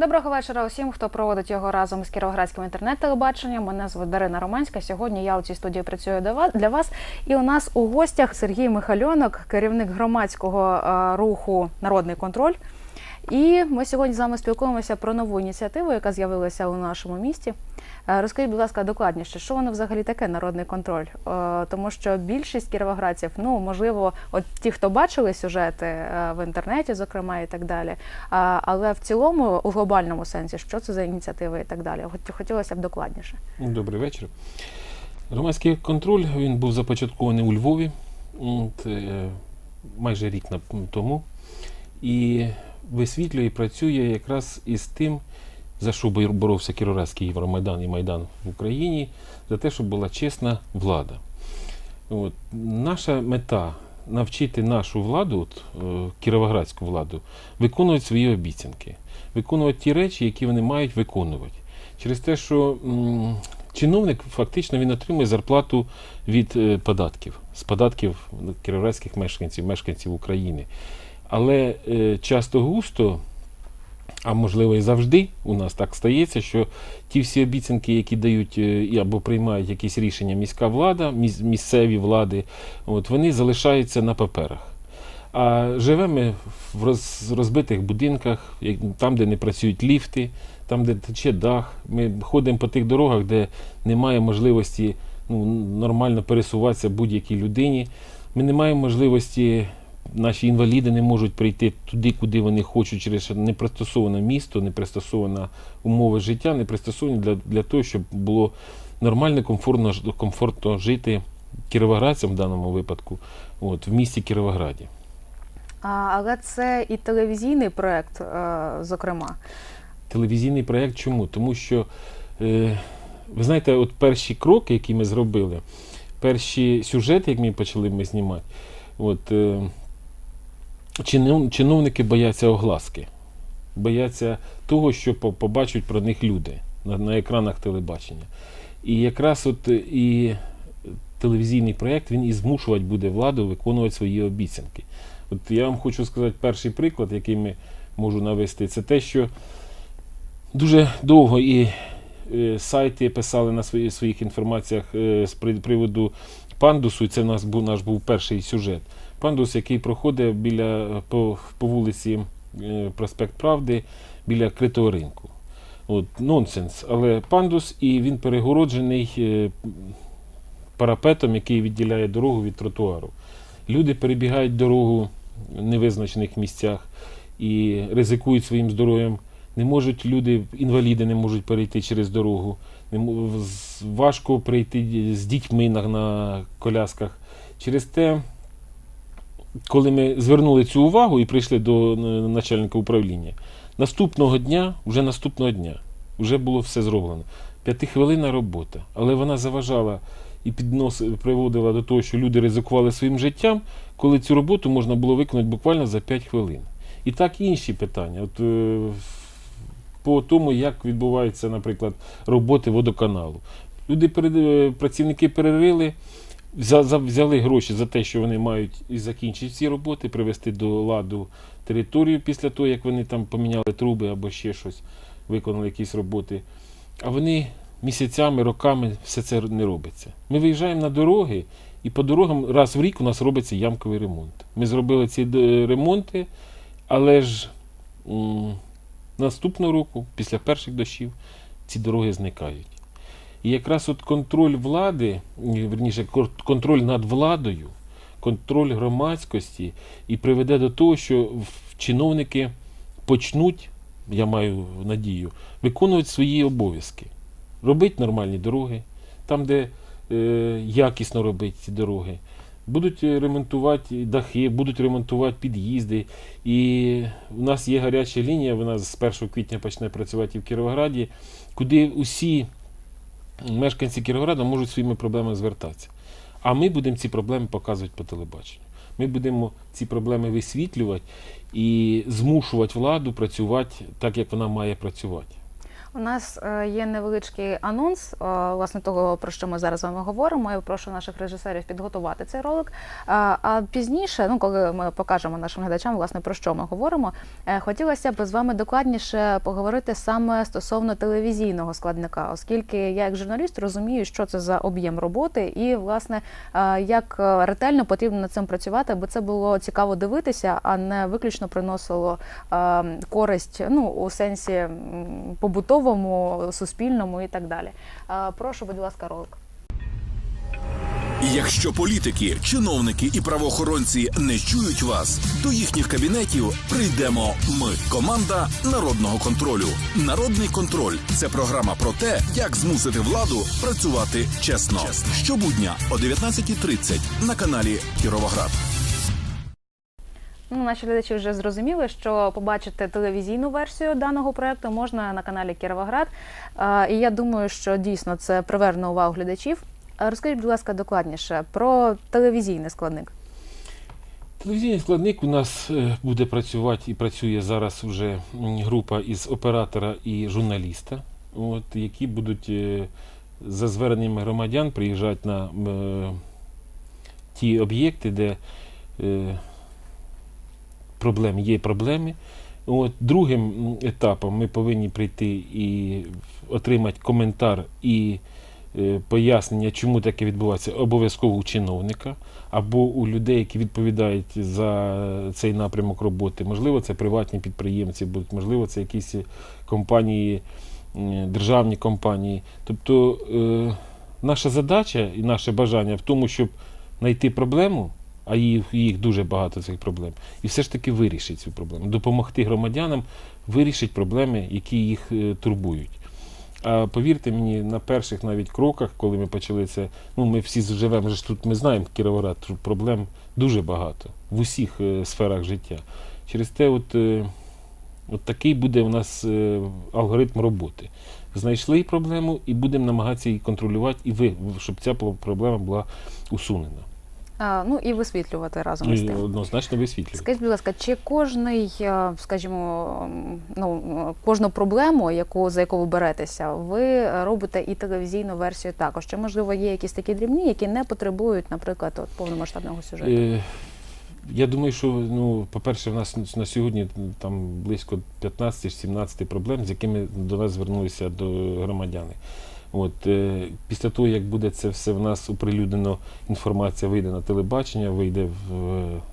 Доброго вечора усім, хто проводить його разом з Кіровоградським інтернет-телебаченням. Мене звуть Дарина Романська. Сьогодні я у цій студії працюю для вас. І у нас у гостях Сергій Михальонок, керівник громадського е, руху Народний контроль. І ми сьогодні з вами спілкуємося про нову ініціативу, яка з'явилася у нашому місті. Е, Розкажіть, будь ласка, докладніше, що воно взагалі таке народний контроль? Е, Тому що більшість кіровоградців, ну можливо, от ті, хто бачили сюжети е, в інтернеті, зокрема, і так далі. Але в цілому, у глобальному сенсі, що це за ініціатива і так далі. Хот- Хотілося б докладніше. Добрий вечір. Громадський контроль він був започаткований у Львові от, майже рік тому. І висвітлює і працює якраз із тим, за що боровся Кіровоградський Євромайдан і Майдан в Україні, за те, щоб була чесна влада. От. Наша мета навчити нашу владу, от, е, кіровоградську владу, виконувати свої обіцянки, виконувати ті речі, які вони мають виконувати. Через те, що м, чиновник фактично він отримує зарплату від е, податків, з податків кіровоградських мешканців, мешканців України. Але е, часто густо, а можливо і завжди у нас так стається, що ті всі обіцянки, які дають е, або приймають якісь рішення міська влада, міс- місцеві влади, от, вони залишаються на паперах. А живемо в роз, розбитих будинках, там, де не працюють ліфти, там, де тече дах. Ми ходимо по тих дорогах, де немає можливості ну, нормально пересуватися будь-якій людині. Ми не маємо можливості, наші інваліди не можуть прийти туди, куди вони хочуть, через що не пристосоване місто, не пристосована умови життя, не пристосовані для, для того, щоб було нормально, комфортно, комфортно жити кіровоградцям в даному випадку, от, в місті Кіровограді. А, але це і телевізійний проект, е, зокрема. телевізійний проєкт. Чому? Тому що, е, ви знаєте, от перші кроки, які ми зробили, перші сюжети, як ми почали ми знімати, от, е, чиновники бояться огласки, бояться того, що побачать про них люди на, на екранах телебачення. І якраз от е, і телевізійний проєкт він і змушувати буде владу виконувати свої обіцянки. От я вам хочу сказати перший приклад, який ми можу навести, це те, що Дуже довго і е, сайти писали на свої, своїх інформаціях е, з приводу пандусу, і це наш був, наш був перший сюжет. Пандус, який проходить біля, по, по вулиці е, Проспект Правди біля критого ринку. От, нонсенс. Але пандус, і він перегороджений е, парапетом, який відділяє дорогу від тротуару. Люди перебігають дорогу в невизначених місцях і ризикують своїм здоров'ям. Не можуть люди, інваліди не можуть перейти через дорогу. Важко прийти з дітьми на колясках. Через те, коли ми звернули цю увагу і прийшли до е, начальника управління, наступного дня, вже наступного дня, вже було все зроблено. П'ятихвилинна робота, але вона заважала і піднос, приводила до того, що люди ризикували своїм життям, коли цю роботу можна було виконати буквально за 5 хвилин. І так і інші питання. От, е, по тому, як відбуваються, наприклад, роботи водоканалу. Люди, е, працівники перерили, взя- за- взяли гроші за те, що вони мають і закінчити ці роботи, привести до ладу територію після того, як вони там поміняли труби або ще щось, виконали якісь роботи. А вони місяцями, роками все це не робиться. Ми виїжджаємо на дороги, і по дорогам раз в рік у нас робиться ямковий ремонт. Ми зробили ці е, ремонти, але ж м, наступного року, після перших дощів, ці дороги зникають. І якраз от контроль влади, верніше, контроль над владою, контроль громадськості і приведе до того, що чиновники почнуть, я маю надію, виконувати свої обов'язки, робити нормальні дороги, там, де е, якісно робити ці дороги. Будуть ремонтувати дахи, будуть ремонтувати під'їзди. І в нас є гаряча лінія, вона з 1 квітня почне працювати в Кіровограді, куди усі мешканці Кіровограда можуть своїми проблемами звертатися. А ми будемо ці проблеми показувати по телебаченню. Ми будемо ці проблеми висвітлювати і змушувати владу працювати так, як вона має працювати. У нас е, є невеличкий анонс е, власне того, про що ми зараз з вами говоримо. Я прошу наших режисерів підготувати цей ролик. А, а пізніше, ну коли ми покажемо нашим глядачам, власне про що ми говоримо, е, хотілося б з вами докладніше поговорити саме стосовно телевізійного складника, оскільки я, як журналіст, розумію, що це за об'єм роботи, і власне е, як е, ретельно потрібно над цим працювати, аби це було цікаво дивитися, а не виключно приносило е, користь ну у сенсі м, побутовому, суспільному і так далі. Е, Прошу, будь ласка, ролик. Якщо політики, чиновники і правоохоронці не чують вас, до їхніх кабінетів прийдемо ми. Команда народного контролю. Народний контроль це програма про те, як змусити владу працювати чесно. Щобудня о 19.30 на каналі Кіровоград. Ну, наші глядачі вже зрозуміли, що побачити телевізійну версію даного проекту можна на каналі Кіровоград. І я думаю, що дійсно це приверне увагу глядачів. Розкажіть, будь ласка, докладніше про телевізійний складник. Телевізійний складник у нас е, буде працювати і працює зараз вже група із оператора і журналіста, от, які будуть е, за зверненнями громадян приїжджати на е, ті об'єкти, де проблем, є проблеми. От, другим етапом ми повинні прийти і отримати коментар і е, пояснення, чому таке відбувається, обов'язково у чиновника або у людей, які відповідають за цей напрямок роботи. Можливо, це приватні підприємці будуть, можливо, це якісь компанії, державні компанії. Тобто е, наша задача і наше бажання в тому, щоб знайти проблему, а їх, їх дуже багато цих проблем, і все ж таки вирішити цю проблему, допомогти громадянам вирішити проблеми, які їх е, турбують. А повірте мені, на перших навіть кроках, коли ми почали це, ну ми всі живемо ж тут, ми знаємо Кіровоград, проблем дуже багато в усіх е, сферах життя. Через те, от, е, от такий буде у нас алгоритм роботи. Знайшли проблему і будемо намагатися її контролювати, і ви, щоб ця проблема була усунена. Ну і висвітлювати разом із тим. однозначно висвітлювати. Скажіть, будь ласка, чи кожний, е, скажімо, ну кожну проблему, яку за яку ви беретеся, ви робите і телевізійну версію також? Чи можливо є якісь такі дрібні, які не потребують, наприклад, от повномасштабного сюжету? Е, Я думаю, що ну, по-перше, в нас на сьогодні там близько 15-17 проблем, з якими до нас звернулися до громадяни. От, е, після того, як буде це все в нас оприлюднено, інформація вийде на телебачення, вийде в,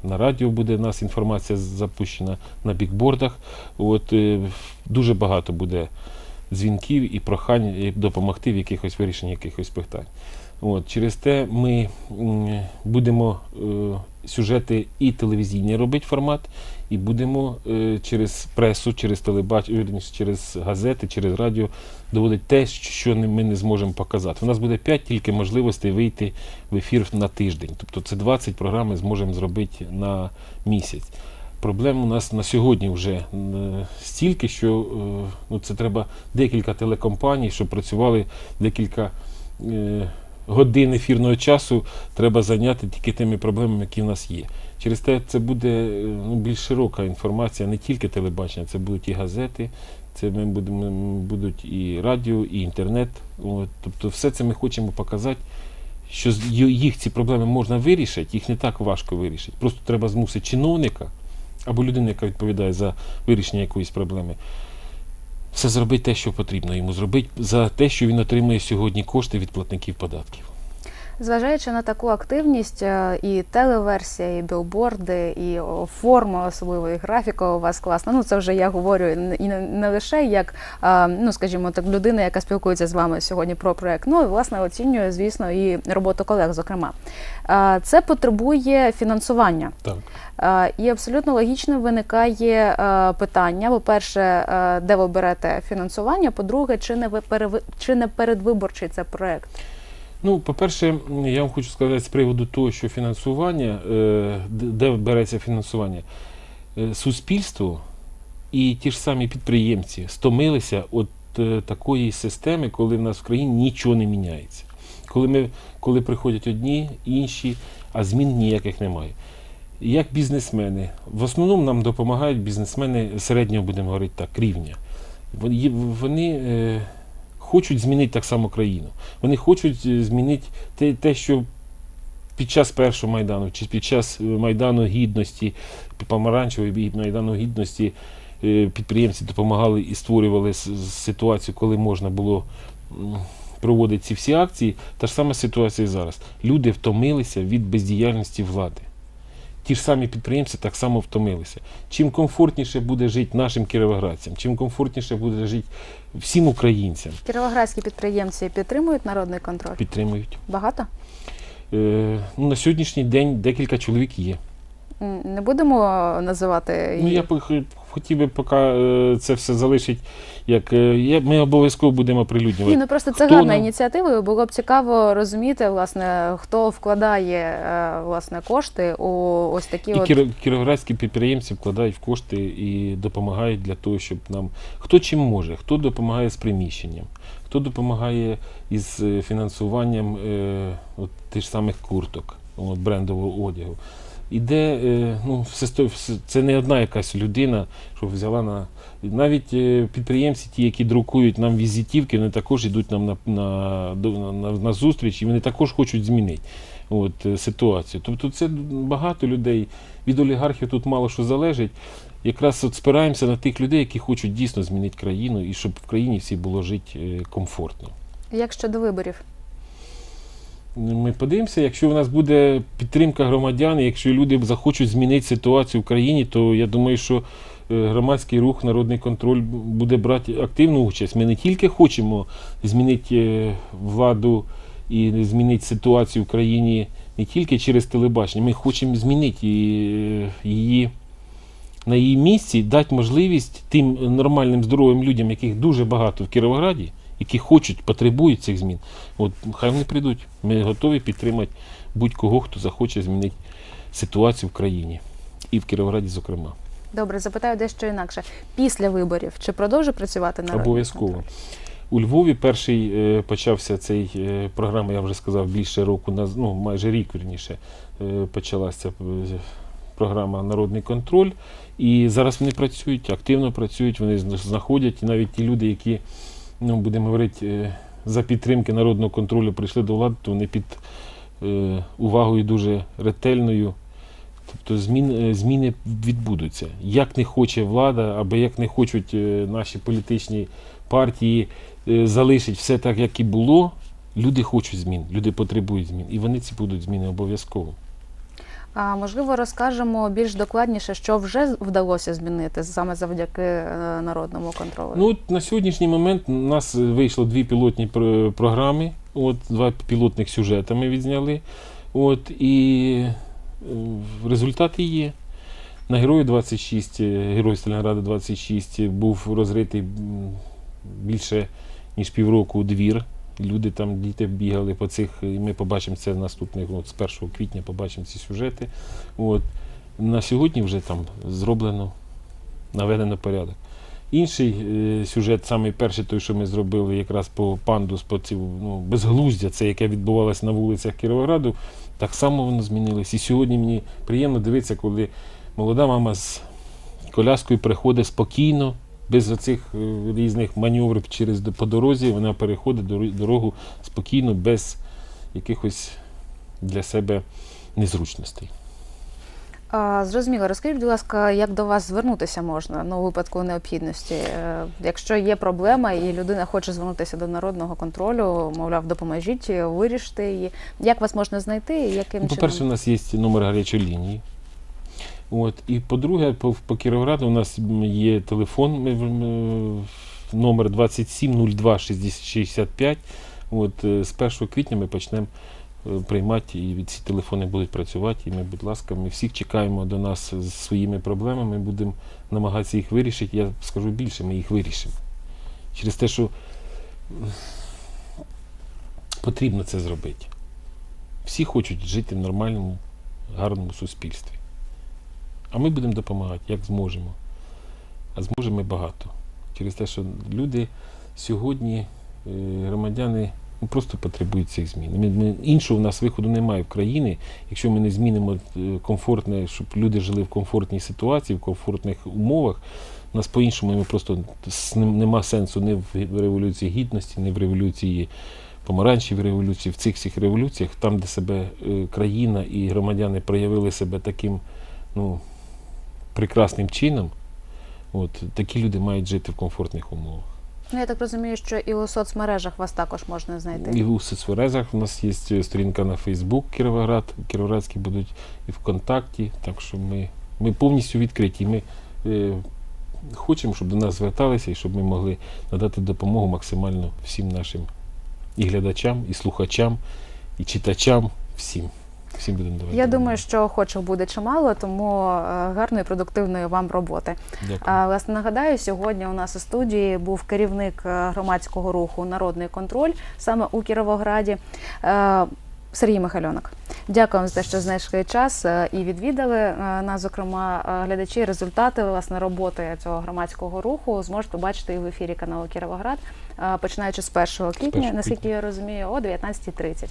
на радіо, буде в нас інформація запущена на бікбордах. От, е, дуже багато буде дзвінків і прохань допомогти в якихось вирішенні якихось питань. От, через те ми будемо е, сюжети і телевізійні робити формат, і будемо е, через пресу, через телебачення, через газети, через радіо доводити те, що ми не зможемо показати. У нас буде 5 тільки можливостей вийти в ефір на тиждень. Тобто це 20 програм ми зможемо зробити на місяць. Проблем у нас на сьогодні вже е, стільки, що е, ну, це треба декілька телекомпаній, щоб працювали декілька годин ефірного часу, треба зайняти тільки тими проблемами, які в нас є. Через те це буде ну, більш широка інформація, не тільки телебачення, це будуть і газети, це ми будемо, будуть і радіо, і інтернет. От, тобто все це ми хочемо показати, що їх ці проблеми можна вирішити, їх не так важко вирішити. Просто треба змусити чиновника або людину, яка відповідає за вирішення якоїсь проблеми, все зробити те, що потрібно йому зробити, за те, що він отримує сьогодні кошти від платників податків. Зважаючи на таку активність, е, і телеверсія, і білборди, і форма особливо, і графіка у вас класна. Ну це вже я говорю і не, лише як, ну скажімо так, людина, яка спілкується з вами сьогодні про проект. Ну і власне оцінює, звісно, і роботу колег, зокрема. Це потребує фінансування. Так. І абсолютно логічно виникає питання: по-перше, де ви берете фінансування? По-друге, чи не ви чи не передвиборчий це проект? Ну, по-перше, я вам хочу сказати з приводу того, що фінансування, е, де береться фінансування, Е, суспільство і ті ж самі підприємці стомилися від е, такої системи, коли в нас в країні нічого не міняється. Коли, ми, коли приходять одні, інші, а змін ніяких немає. Як бізнесмени, в основному нам допомагають бізнесмени середнього, будемо говорити так, рівня. Вони, хочуть змінити так само країну. Вони хочуть е, змінити те, те, що під час першого Майдану, чи під час е, Майдану Гідності, помаранчевої Майдану Гідності е, підприємці допомагали і створювали ситуацію, коли можна було проводити ці всі акції. Та ж сама ситуація і зараз. Люди втомилися від бездіяльності влади. Ті ж самі підприємці так само втомилися. Чим комфортніше буде жити нашим кіровоградцям, чим комфортніше буде жити всім українцям, Кіровоградські підприємці підтримують народний контроль? підтримують. Багато? Е, ну, на сьогоднішній день декілька чоловік є. Не будемо називати Ну, я хотів би, поки е, це все залишить, як е, ми обов'язково будемо прилюднювати. Ні, ну просто це Хто гарна нам- ініціатива. Було б цікаво розуміти, власне, хто вкладає е, власне кошти у ось такі І от кіровоградські підприємці вкладають в кошти і допомагають для того, щоб нам хто чим може, хто допомагає з приміщенням, хто допомагає із фінансуванням е, от тих самих курток, от, брендового одягу. Іде, е, ну, все, це не одна якась людина, що взяла на. Навіть е, підприємці, ті, які друкують нам візитівки, вони також йдуть нам на, на, на, на, зустріч, і вони також хочуть змінити от, е, ситуацію. Тобто це багато людей. Від олігархів тут мало що залежить. Якраз от спираємося на тих людей, які хочуть дійсно змінити країну і щоб в країні всі було жити комфортно. як щодо виборів. Ми подивимося, якщо у нас буде підтримка громадян, якщо люди захочуть змінити ситуацію в країні, то я думаю, що е, громадський рух, народний контроль буде брати активну участь. Ми не тільки хочемо змінити е, владу і змінити ситуацію в країні не тільки через телебачення, ми хочемо змінити е, її на її місці, дати можливість тим нормальним здоровим людям, яких дуже багато в Кіровограді, які хочуть, потребують цих змін. От хай вони прийдуть. Ми готові підтримати будь-кого, хто захоче змінити ситуацію в країні і в Кіровограді, зокрема. Добре, запитаю дещо інакше. Після виборів чи продовжує працювати народний Обов'язково. У Львові перший е, почався цей е, програма, я вже сказав, більше року наз- ну, майже рік вірніше, е, почалася програма Народний контроль. І зараз вони працюють, активно працюють, вони зна- знаходять. І навіть ті люди, які, ну, будемо говорити, е, за підтримки народного контролю прийшли до влади, то вони під е, увагою дуже ретельною. Тобто змін, е, зміни відбудуться. Як не хоче влада, або як не хочуть наші політичні партії залишить все так, як і було, люди хочуть змін, люди потребують змін. І вони ці будуть зміни обов'язково. А можливо, розкажемо більш докладніше, що вже вдалося змінити саме завдяки е, народному контролю. Ну, на сьогоднішній момент у нас е, вийшло дві пілотні програми, от, два пілотних сюжети ми відзняли. От, і е, результати є. На Герої 26, е, Герой Сталінграда 26 був розритий більше ніж півроку двір. Люди там, діти бігали по цих, і ми побачимо це наступних, от, з 1 квітня побачимо ці сюжети. От. На сьогодні вже там зроблено, наведено порядок. Інший е, сюжет, самий перший, той, що ми зробили якраз по пандус, по цю, ну, безглуздя, це яке відбувалося на вулицях Кіровограду, так само воно змінилось. І сьогодні мені приємно дивитися, коли молода мама з коляскою приходить спокійно, без оцих е, різних маневрів через по дорозі, вона переходить дорогу спокійно, без якихось для себе незручностей. Зрозуміло, розкажіть, будь ласка, як до вас звернутися можна ну, у випадку необхідності? Е, Якщо є проблема і людина хоче звернутися до народного контролю, мовляв, допоможіть, вирішити її. Як вас можна знайти і яким Ну, по-перше, у нас є номер гарячої лінії. От. І по-друге, по, по Кіровограду у нас є телефон ми, номер 2702 65. От, е, з 1 квітня ми почнемо е, приймати і ці телефони будуть працювати. І ми, будь ласка, ми всіх чекаємо до нас з своїми проблемами, будемо намагатися їх вирішити. Я скажу більше, ми їх вирішимо. Через те, що потрібно це зробити. Всі хочуть жити в нормальному, гарному суспільстві. А ми будемо допомагати, як зможемо. А зможемо багато. Через те, що люди сьогодні, е, громадяни, ну, просто потребують цих змін. Іншого у нас виходу немає в країні, якщо ми не змінимо е, комфортне, щоб люди жили в комфортній ситуації, в комфортних умовах. У нас по-іншому ми просто нема сенсу ні в революції гідності, ні в революції помаранчевій революції, в цих всіх революціях, там, де себе е, країна і громадяни проявили себе таким ну, прекрасним чином, от, такі люди мають жити в комфортних умовах. Ну, я так розумію, що і у соцмережах вас також можна знайти. І у соцмережах у нас є сторінка на Фейсбук Кіровоград, Кіровоградські будуть і ВКонтакті. Так що ми, ми повністю відкриті. Ми е, хочемо, щоб до нас зверталися і щоб ми могли надати допомогу максимально всім нашим і глядачам, і слухачам, і читачам, всім. Всім будемо давати. Я думаю, що охочих буде чимало, тому е, гарної продуктивної вам роботи. Дякую. Власне, нагадаю, сьогодні у нас у студії був керівник е, громадського руху Народний контроль саме у Кіровограді. е, Сергій Михальонок. Дякую вам за те, що знайшли час і відвідали нас, зокрема, глядачі. Результати власне роботи цього громадського руху зможете бачити і в ефірі каналу Кіровоград, починаючи з 1 квітня, квітня. наскільки я розумію, о 19.30.